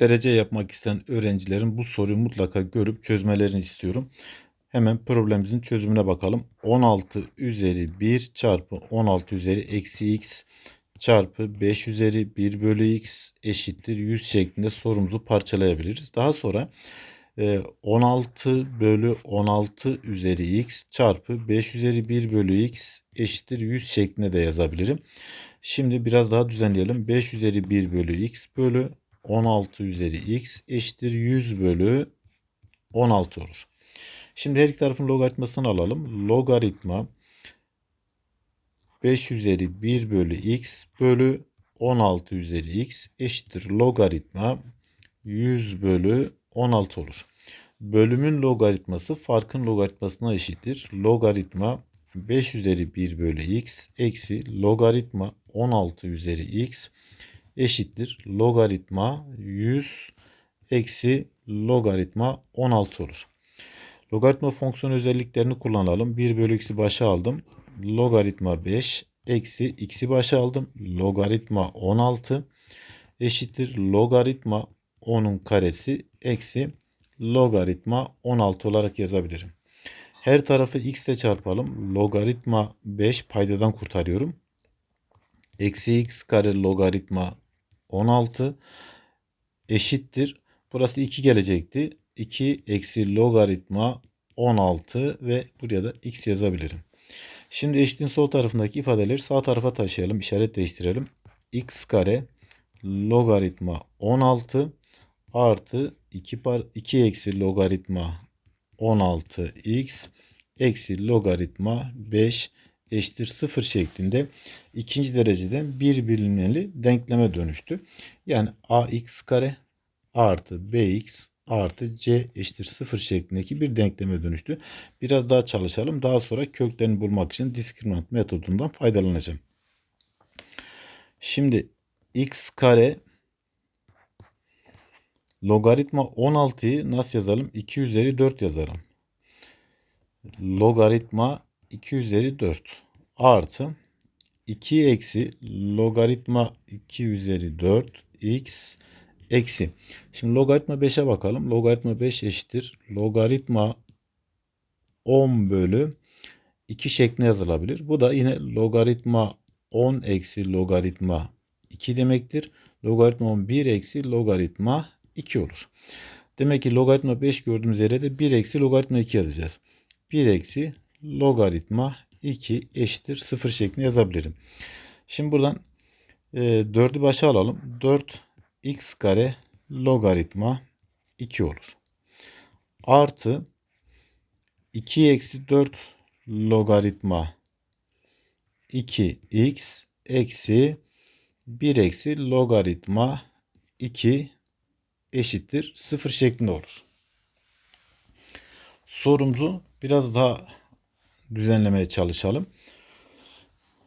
derece yapmak isteyen öğrencilerin bu soruyu mutlaka görüp çözmelerini istiyorum. Hemen problemimizin çözümüne bakalım. 16 üzeri 1 çarpı 16 üzeri eksi x çarpı 5 üzeri 1 bölü x eşittir 100 şeklinde sorumuzu parçalayabiliriz. Daha sonra e, 16 bölü 16 üzeri x çarpı 5 üzeri 1 bölü x eşittir 100 şeklinde de yazabilirim. Şimdi biraz daha düzenleyelim. 5 üzeri 1 bölü x bölü 16 üzeri x eşittir 100 bölü 16 olur. Şimdi her iki tarafın logaritmasını alalım. Logaritma 5 üzeri 1 bölü x bölü 16 üzeri x eşittir logaritma 100 bölü 16 olur. Bölümün logaritması farkın logaritmasına eşittir. Logaritma 5 üzeri 1 bölü x eksi logaritma 16 üzeri x eşittir. Logaritma 100 eksi logaritma 16 olur. Logaritma fonksiyon özelliklerini kullanalım. 1 bölü x'i başa aldım. Logaritma 5 eksi x'i başa aldım. Logaritma 16 eşittir. Logaritma 10'un karesi eksi logaritma 16 olarak yazabilirim. Her tarafı x ile çarpalım. Logaritma 5 paydadan kurtarıyorum. Eksi x kare logaritma 16 eşittir. Burası 2 gelecekti. 2 eksi logaritma 16 ve buraya da x yazabilirim. Şimdi eşitliğin sol tarafındaki ifadeleri sağ tarafa taşıyalım. işaret değiştirelim. x kare logaritma 16 artı 2, par 2 eksi logaritma 16x eksi logaritma 5 eşittir 0 şeklinde ikinci dereceden bir bilinmeli denkleme dönüştü. Yani ax kare artı bx artı c eşittir 0 şeklindeki bir denkleme dönüştü. Biraz daha çalışalım. Daha sonra köklerini bulmak için diskriminant metodundan faydalanacağım. Şimdi x kare logaritma 16'yı nasıl yazalım? 2 üzeri 4 yazarım. Logaritma 2 üzeri 4 artı 2 eksi logaritma 2 üzeri 4 x eksi. Şimdi logaritma 5'e bakalım. Logaritma 5 eşittir. Logaritma 10 bölü 2 şeklinde yazılabilir. Bu da yine logaritma 10 eksi logaritma 2 demektir. Logaritma 10 1 eksi logaritma 2 olur. Demek ki logaritma 5 gördüğümüz yere de 1 eksi logaritma 2 yazacağız. 1 eksi logaritma 2 eşittir 0 şeklinde yazabilirim. Şimdi buradan e, 4'ü başa alalım. 4 x kare logaritma 2 olur. Artı 2 eksi 4 logaritma 2x eksi 1 eksi logaritma 2 eşittir 0 şeklinde olur. Sorumuzu biraz daha düzenlemeye çalışalım.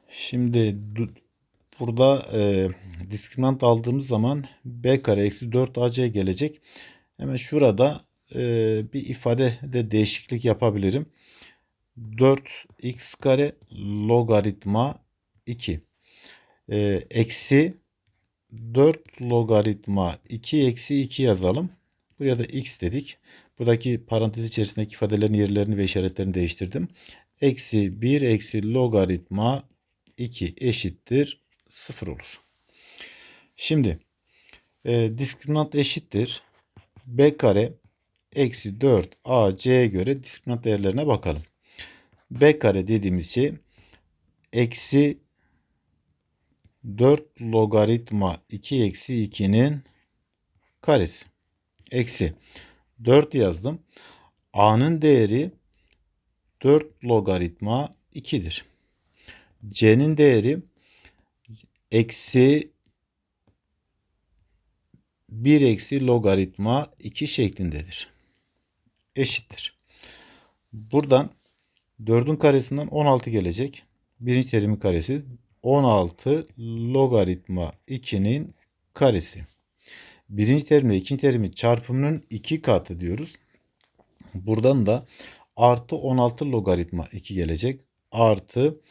Şimdi burada e, diskriminant aldığımız zaman b kare eksi 4 ac gelecek. Hemen şurada e, bir ifade de değişiklik yapabilirim. 4x kare logaritma 2 e, eksi 4 logaritma 2 eksi 2 yazalım. Buraya da x dedik. Buradaki parantez içerisindeki ifadelerin yerlerini ve işaretlerini değiştirdim. Eksi 1 eksi logaritma 2 eşittir 0 olur. Şimdi e, diskriminant eşittir. B kare eksi 4 AC'ye göre diskriminant değerlerine bakalım. B kare dediğimiz şey eksi 4 logaritma 2 eksi 2'nin karesi. Eksi 4 yazdım. A'nın değeri 4 logaritma 2'dir. C'nin değeri eksi 1 eksi logaritma 2 şeklindedir. Eşittir. Buradan 4'ün karesinden 16 gelecek. Birinci terimin karesi 16 logaritma 2'nin karesi. Birinci terimle ikinci terimin çarpımının iki katı diyoruz. Buradan da artı 16 logaritma 2 gelecek. Artı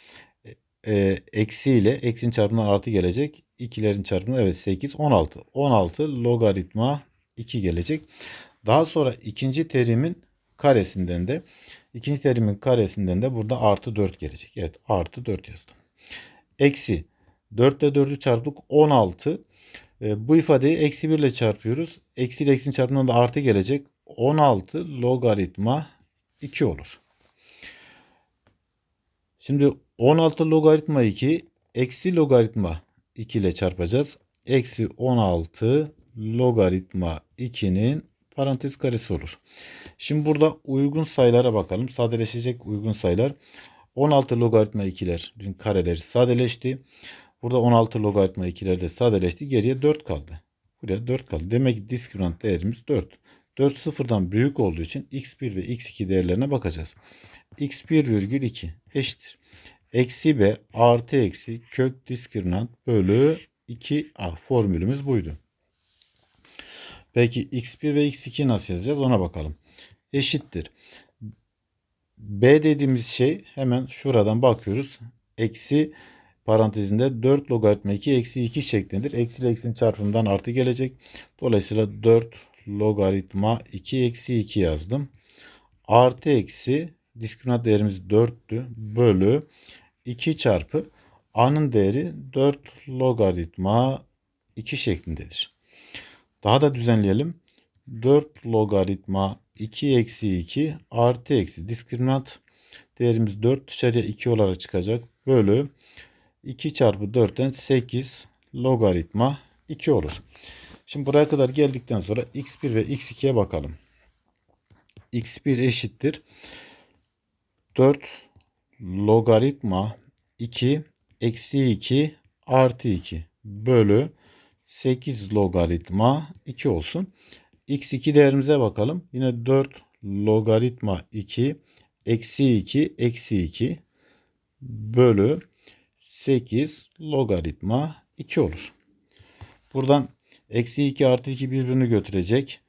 e, eksi ile eksinin çarpımından artı gelecek. İkilerin çarpımı evet 8 16. 16 logaritma 2 gelecek. Daha sonra ikinci terimin karesinden de ikinci terimin karesinden de burada artı 4 gelecek. Evet artı 4 yazdım. Eksi 4 ile 4'ü çarptık 16. E, bu ifadeyi eksi 1 ile çarpıyoruz. Eksi ile eksinin çarpımından da artı gelecek. 16 logaritma 2 olur. Şimdi 16 logaritma 2 eksi logaritma 2 ile çarpacağız. Eksi 16 logaritma 2'nin parantez karesi olur. Şimdi burada uygun sayılara bakalım. Sadeleşecek uygun sayılar. 16 logaritma 2'lerin kareleri sadeleşti. Burada 16 logaritma 2'ler de sadeleşti. Geriye 4 kaldı. Buraya 4 kaldı. Demek ki diskriminant değerimiz 4. 4 sıfırdan büyük olduğu için x1 ve x2 değerlerine bakacağız. x1 virgül 2 eşittir. Eksi b artı eksi kök diskriminant bölü 2a formülümüz buydu. Peki x1 ve x2 nasıl yazacağız ona bakalım. Eşittir. b dediğimiz şey hemen şuradan bakıyoruz. Eksi parantezinde 4 logaritma 2 eksi 2 şeklindedir. Eksi ile eksinin çarpımından artı gelecek. Dolayısıyla 4 logaritma 2 eksi 2 yazdım. Artı eksi diskriminant değerimiz 4'tü. Bölü 2 çarpı a'nın değeri 4 logaritma 2 şeklindedir. Daha da düzenleyelim. 4 logaritma 2 eksi 2 artı eksi diskriminant değerimiz 4 dışarıya 2 olarak çıkacak. Bölü 2 çarpı 4'ten 8 logaritma 2 olur. Şimdi buraya kadar geldikten sonra x1 ve x2'ye bakalım. x1 eşittir 4 logaritma 2 eksi 2 artı 2 bölü 8 logaritma 2 olsun. x2 değerimize bakalım. Yine 4 logaritma 2 eksi 2 eksi 2 bölü 8 logaritma 2 olur. Buradan eksi 2 artı 2 birbirini götürecek.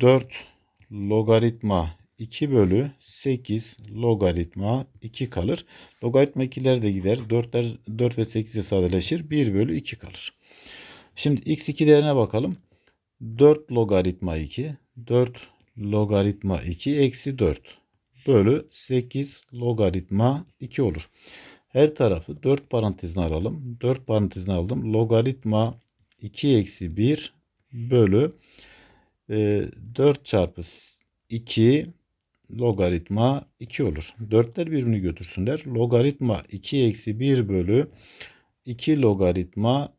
4 logaritma 2 bölü 8 logaritma 2 kalır. Logaritma 2'ler de gider. 4'ler 4 ve 8'e sadeleşir. 1 bölü 2 kalır. Şimdi x2 değerine bakalım. 4 logaritma 2 4 logaritma 2 eksi 4 bölü 8 logaritma 2 olur. Her tarafı 4 parantezine alalım. 4 parantezine aldım. Logaritma 2 eksi 1 bölü e, 4 çarpı 2 logaritma 2 olur. 4'ler birbirini götürsünler. Logaritma 2 eksi 1 bölü 2 logaritma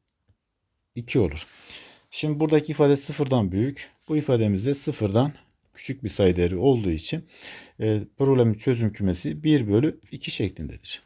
2 olur. Şimdi buradaki ifade sıfırdan büyük. Bu ifademizde sıfırdan küçük bir sayı değeri olduğu için e, problemin çözüm kümesi 1 bölü 2 şeklindedir.